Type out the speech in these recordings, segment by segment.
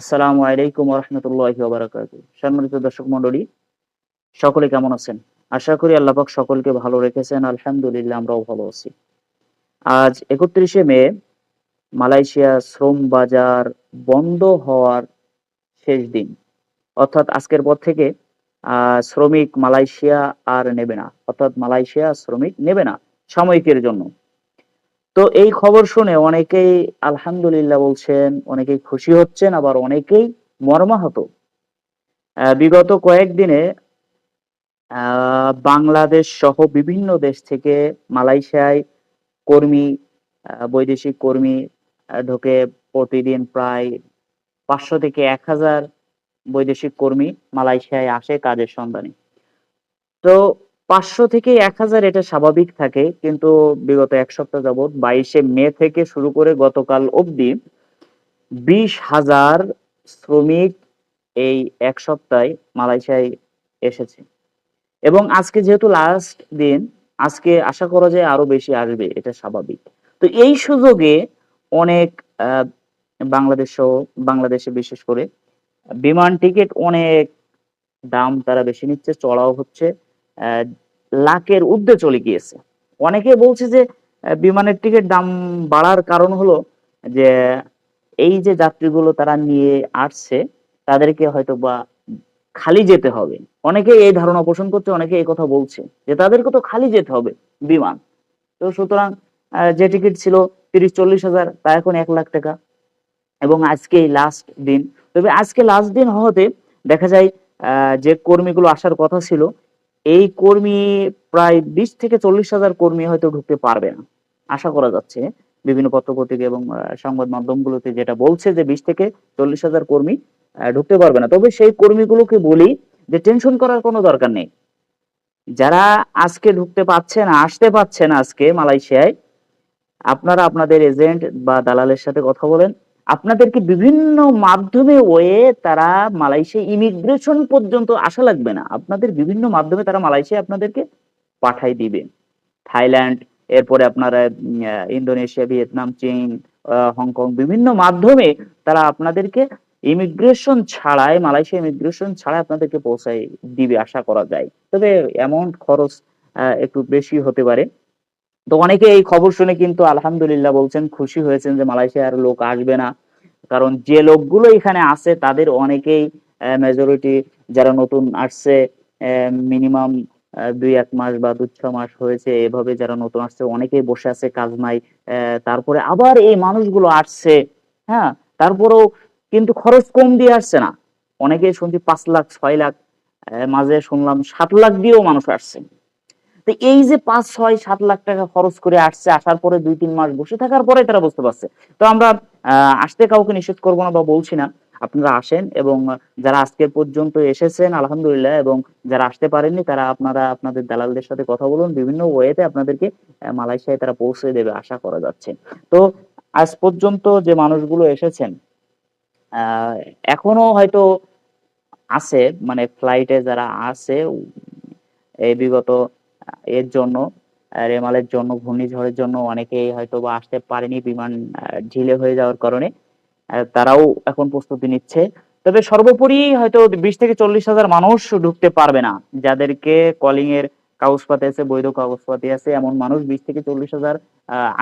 আসসালামু আলাইকুম রহমতুল্লাহ সম্মানিত দর্শক মন্ডলী সকলে কেমন আছেন? আশা করি আল্লাপাক সকলকে ভালো রেখেছেন, আলহামদুলিল্লাহ আমরাও ভালো আছি। আজ একত্রিশে মে, মালয়েশিয়া শ্রম বাজার বন্ধ হওয়ার শেষ দিন। অর্থাৎ আজকের পর থেকে শ্রমিক মালয়েশিয়া আর নেবে না। অর্থাৎ মালয়েশিয়া শ্রমিক নেবে না সাময়িকের জন্য। তো এই খবর শুনে অনেকেই আলহামদুলিল্লাহ বলছেন, অনেকেই খুশি হচ্ছেন, আবার অনেকেই মর্মাহত। বিগত কয়েকদিনে বাংলাদেশ সহ বিভিন্ন দেশ থেকে মালয়েশিয়ায় কর্মী বৈদেশিক কর্মী ঢোকে প্রতিদিন প্রায় পাঁচশো থেকে এক হাজার বৈদেশিক কর্মী মালয়েশিয়ায় আসে কাজের সন্ধানে। তো পাঁচশো থেকে এক হাজার এটা স্বাভাবিক থাকে, কিন্তু বিগত এক সপ্তাহ যাবৎ বাইশে মে থেকে শুরু করে গতকাল অবধি বিশ হাজার শ্রমিক এই এক সপ্তাহে মালয়েশিয়ায় এসেছে। এবং আজকে যেহেতু লাস্ট দিন, আজকে আশা করা যায় আরও বেশি আসবে, এটা স্বাভাবিক। তো এই সুযোগে অনেক বাংলাদেশ বাংলাদেশে বিশেষ করে বিমান টিকিট অনেক দাম তারা বেশি নিচ্ছে, চড়াও হচ্ছে লাখের ঊর্ধ্বে চলে গিয়েছে। অনেকে বলছে যে বিমানের টিকিট দাম বাড়ার কারণ হলো যে, এই যে যাত্রীগুলো তারা নিয়ে আসছে, তাদেরকে হয়তো বা খালি যেতে হবে। অনেকে এই ধারণা পোষণ করছে, অনেকে এই কথা বলছে যে, তাদেরকে তো খালি যেতে হবে বিমান। তো সুতরাং যে টিকিট ছিল তিরিশ চল্লিশ হাজার, তা এখন এক লাখ টাকা এবং আজকে লাস্ট দিন। তবে আজকে লাস্ট দিন হতে দেখা যায় যে কর্মীগুলো আসার কথা ছিল এই কর্মী প্রায় বিশ থেকে চল্লিশ হাজার কর্মী হয়তো ঢুকতে পারবে না। আশা করা যাচ্ছে বিভিন্ন পত্রপত্রিকা এবং সংবাদ মাধ্যমগুলোতে যেটা বলছে যে বিশ থেকে চল্লিশ হাজার কর্মী ঢুকতে পারবে না। তবে সেই কর্মীগুলোকে বলি যে টেনশন করার কোনো দরকার নেই। যারা আজকে ঢুকতে পারছে না, আসতে পারছে না আজকে মালয়েশিয়ায়, আপনারা আপনাদের এজেন্ট বা দালালের সাথে কথা বলেন। আপনাদেরকে বিভিন্ন মাধ্যমে ওয়ে তারা মালয়েশিয়া ইমিগ্রেশন পর্যন্ত আসা লাগবে না। আপনাদের বিভিন্ন মাধ্যমে তারা মালয়েশিয়া আপনাদেরকে পাঠাই দিবে। থাইল্যান্ড, এরপরে আপনারা ইন্দোনেশিয়া, ভিয়েতনাম, চীন হংকং বিভিন্ন মাধ্যমে তারা আপনাদেরকে ইমিগ্রেশন ছাড়াই, মালয়েশিয়া ইমিগ্রেশন ছাড়াই আপনাদেরকে পৌঁছাই দিবে আশা করা যায়। তবে অ্যামাউন্ট খরচ একটু বেশি হতে পারে। তো অনেকে এই খবর শুনে কিন্তু আলহামদুলিল্লাহ বলছেন খুশি হয়েছেন যে মালয়েশিয়ার লোক আসবে না। কারণ যে লোকগুলো এখানে আছে, তাদের অনেকেই মেজরিটি যারা নতুন আসছে মিনিমাম দুই এক মাস বা দু ছ মাস হয়েছে, এভাবে যারা নতুন আসছে, অনেকেই বসে আছে, কাজ নাই তারপরে আবার এই মানুষগুলো আসছে হ্যাঁ? তারপরেও কিন্তু খরচ কম দিয়ে আসছে না। অনেকেই শুনছি পাঁচ লাখ, ছয় লাখ মাঝে শুনলাম সাত লাখ দিয়েও মানুষ আসছে। তো এই যে পাঁচ, ছয়, সাত লাখ টাকা খরচ করে আসছে, আসার পরে দুই, তিন মাস বসে থাকার পরে তারা বুঝতে পারছে। তো আমরা আসতে কাউকে নিষেধ করব না বা বলছি না। আপনারা আসেন এবং যারা আজকের পর্যন্ত এসেছেন, আলহামদুলিল্লাহ, এবং যারা আসতে পারেননি, তারা আপনারা, আপনাদের দালালদের সাথে কথা বলুন। বিভিন্ন ওয়েতে আপনাদেরকে মালয়েশিয়ায় তারা পৌঁছে দেবে আশা করা যাচ্ছে। তো আজ পর্যন্ত যে মানুষগুলো এসেছেন এখনও হয়তো আছে মানে ফ্লাইটে যারা আছে, এই বিগত এর জন্য রেমালের জন্য, ঘূর্ণিঝড়ের জন্য অনেকেই হয়তো বা আসতে পারেনি বিমান ঢিলে হয়ে যাওয়ার কারণে। তারাও এখন প্রস্তুতি নিচ্ছে। তবে সর্বোপরি হয়তো বিশ থেকে চল্লিশ হাজার মানুষ ঢুকতে পারবে না। যাদেরকে কলিং এর কাগজপাতি আছে, বৈধ কাগজপাতি আছে, এমন মানুষ বিশ থেকে চল্লিশ হাজার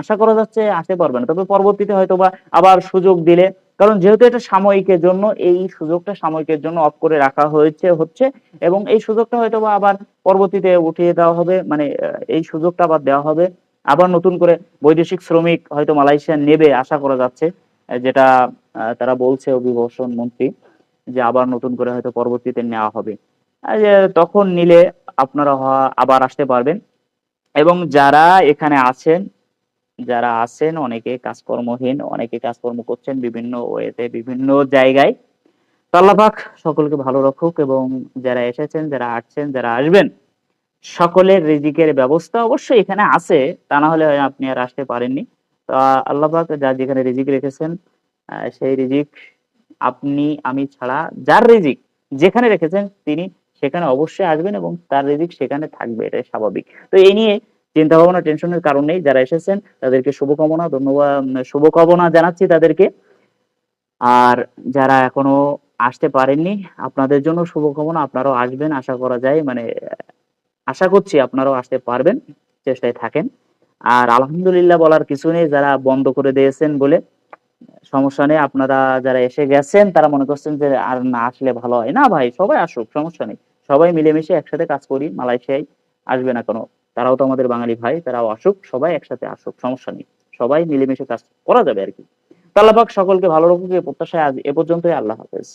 আশা করা যাচ্ছে আসতে পারবে না। তবে পরবর্তীতে হয়তো বা আবার সুযোগ দিলে কারণ যেহেতু এটা সাময়িকের জন্য, এই সুযোগটা সাময়িকের জন্য অফ করে রাখা হয়েছে, হচ্ছে, এবং এই সুযোগটা হয়তো বা আবার পরবর্তীতে উঠিয়ে দেওয়া হবে মানে এই সুযোগটা আবার দেওয়া হবে। আবার নতুন করে বৈদেশিক শ্রমিক হয়তো মালয়েশিয়া নেবে আশা করা যাচ্ছে যেটা তারা বলছে অভিবাসন মন্ত্রী, যে আবার নতুন করে হয়তো পরবর্তীতে নেওয়া হবে। তখন নিলে আপনারা আবার আসতে পারবেন। এবং যারা এখানে আছেন যারা আছেন, অনেকে কাজকর্মহীন, অনেকে কাজকর্ম করছেন বিভিন্ন ওয়েতে, বিভিন্ন জায়গায়। পাক সকলকে ভালো রাখুক এবং যারা এসেছেন, যারা আসছেন, যারা আসবেন, সকলের রিজিকের ব্যবস্থা অবশ্যই এখানে আছে। তা না হলে আপনি আর আসতে পারেননি। তো পাক যা যেখানে রিজিক রেখেছেন সেই রিজিক আপনি, আমি ছাড়া যার রিজিক যেখানে রেখেছেন, তিনি সেখানে অবশ্যই আসবেন এবং তার রিজিক সেখানে থাকবে, এটাই স্বাভাবিক। তো এই নিয়ে চিন্তা ভাবনা টেনশনের কারণ নেই, যারা এসেছেন তাদেরকে শুভকামনা, ধন্যবাদ শুভকামনা জানাচ্ছি তাদেরকে। আর যারা এখনও আসতে পারেননি, আপনাদের জন্য শুভকামনা, আপনারাও আসবেন, আশা করা যায় মানে আশা করছি আপনারাও আসতে পারবেন, চেষ্টায় থাকেন। আর আলহামদুলিল্লাহ বলার কিছু নেই, যারা বন্ধ করে দিয়েছেন বলে, সমস্যা নেই, আপনারা যারা এসে গেছেন, তারা মনে করছেন যে আর না আসলে ভালো হয়। না ভাই, সবাই আসুক, সমস্যা নেই। সবাই মিলেমিশে একসাথে কাজ করি, মালয়েশিয়ায় আসবে না কোনো তারাও তো আমাদের বাঙালি ভাই, তারাও আসুক, সবাই একসাথে আসুক, সমস্যা নেই। সবাই মিলেমিশে কাজ করা যাবে আর কি। তাহলে সকলকে ভালো রাখুক প্রত্যাশায় আজ এ পর্যন্তই, আল্লাহ হাফেজ।